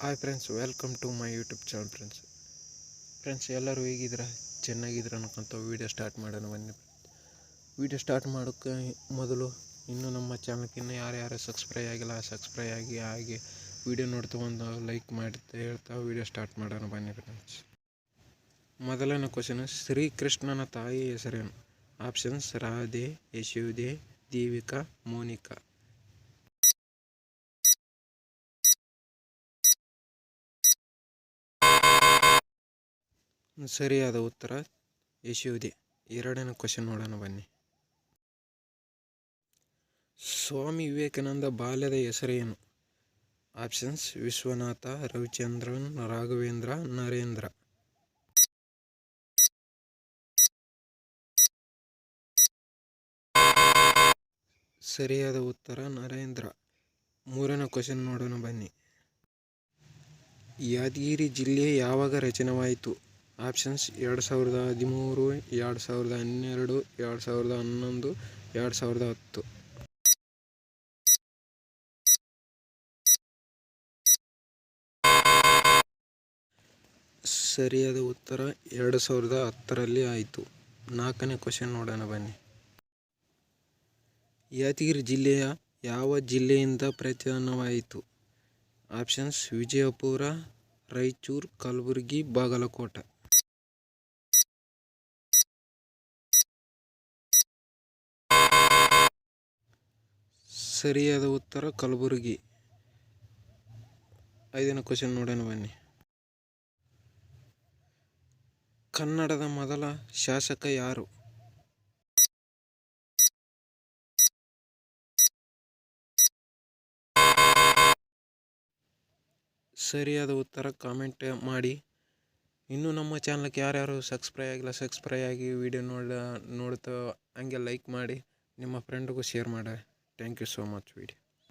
Hi friends welcome to my YouTube channel friends friends ಎಲ್ಲರೂ ಹೇಗಿದ್ದೀರಾ? ಚೆನ್ನಾಗಿದ್ದೀರ ಅನ್ಕೊಂತ video start ಮಾಡೋಣ ಬನ್ನಿ. ವೀಡಿಯೋ ಸ್ಟಾರ್ಟ್ ಮಾಡೋಕ್ಕೆ ಮೊದಲು ಇನ್ನೂ ನಮ್ಮ ಚಾನಲ್ಗೆ ಇನ್ನೂ ಯಾರ್ಯಾರು ಸಬ್ಸ್ಕ್ರೈಬ್ ಆಗಿಲ್ಲ ಸಬ್ಸ್ಕ್ರೈಬ್ ಆಗಿ ಹಾಗೆ ವೀಡಿಯೋ ನೋಡ್ತಾ ಒಂದು ಲೈಕ್ ಮಾಡಿ ಹೇಳ್ತಾ ವೀಡಿಯೋ ಸ್ಟಾರ್ಟ್ ಮಾಡೋಣ ಬನ್ನಿ ಫ್ರೆಂಡ್ಸ್ ಮೊದಲನೇ ಕ್ವಶನ್ ಶ್ರೀಕೃಷ್ಣನ ತಾಯಿ ಹೆಸರೇನು? ಆಪ್ಷನ್ಸ್ ರಾಧೆ ಯಶೋದೆ ದೀವಿಕಾ ಮೋನಿಕಾ. ಸರಿಯಾದ ಉತ್ತರ ಯಶೋದೆ ಎರಡನೇ ಕ್ವಶನ್ ನೋಡೋಣ ಬನ್ನಿ. ಸ್ವಾಮಿ ವಿವೇಕಾನಂದ ಬಾಲ್ಯದ ಹೆಸರೇನು? ಆಪ್ಷನ್ಸ್ ವಿಶ್ವನಾಥ, ರವಿಚಂದ್ರನ್, ರಾಘವೇಂದ್ರ, ನರೇಂದ್ರ. ಸರಿಯಾದ ಉತ್ತರ ನರೇಂದ್ರ. ಮೂರನೇ ಕ್ವಶನ್ ನೋಡೋಣ ಬನ್ನಿ. ಯಾದಗಿರಿ ಜಿಲ್ಲೆ ಯಾವಾಗ ರಚನೆವಾಯಿತು? ಆಪ್ಷನ್ಸ್ ಎರಡು ಸಾವಿರದ ಹದಿಮೂರು, ಎರಡು ಸಾವಿರದ ಹನ್ನೆರಡು, ಎರಡು ಸಾವಿರದ ಹನ್ನೊಂದು, ಎರಡು ಸಾವಿರದ ಹತ್ತು. ಸರಿಯಾದ ಉತ್ತರ ಎರಡು ಸಾವಿರದ ಹತ್ತರಲ್ಲಿ ಆಯಿತು. ನಾಲ್ಕನೇ ಕ್ವಶನ್ ನೋಡೋಣ ಬನ್ನಿ. ಯಾದಗಿರಿ ಜಿಲ್ಲೆಯ ಯಾವ ಜಿಲ್ಲೆಯಿಂದ ಪ್ರಚಲನವಾಯಿತು ಆಪ್ಷನ್ಸ್ ವಿಜಯಪುರ, ರಾಯಚೂರು, ಕಲಬುರಗಿ, ಬಾಗಲಕೋಟೆ. ಸರಿಯಾದ ಉತ್ತರ ಕಲಬುರಗಿ. ಐದನೇ ಕ್ವಶನ್ ನೋಡೋಣ ಬನ್ನಿ. ಕನ್ನಡದ ಮೊದಲ ಶಾಸಕ ಯಾರು? ಸರಿಯಾದ ಉತ್ತರ ಕಾಮೆಂಟ್ ಮಾಡಿ. ಇನ್ನೂ ನಮ್ಮ ಚಾನಲ್ಗೆ ಯಾರ್ಯಾರು ಸಬ್ಸ್ಕ್ರೈಬ್ ಆಗಿಲ್ಲ ಸಬ್ಸ್ಕ್ರೈಬ್ ಆಗಿ ವಿಡಿಯೋ ನೋಡ ನೋಡ್ತಾ, ಹಂಗೆ ಲೈಕ್ ಮಾಡಿ. ನಿಮ್ಮ ಫ್ರೆಂಡ್ಗೂ ಶೇರ್ ಮಾಡಿ. Thank you so much video.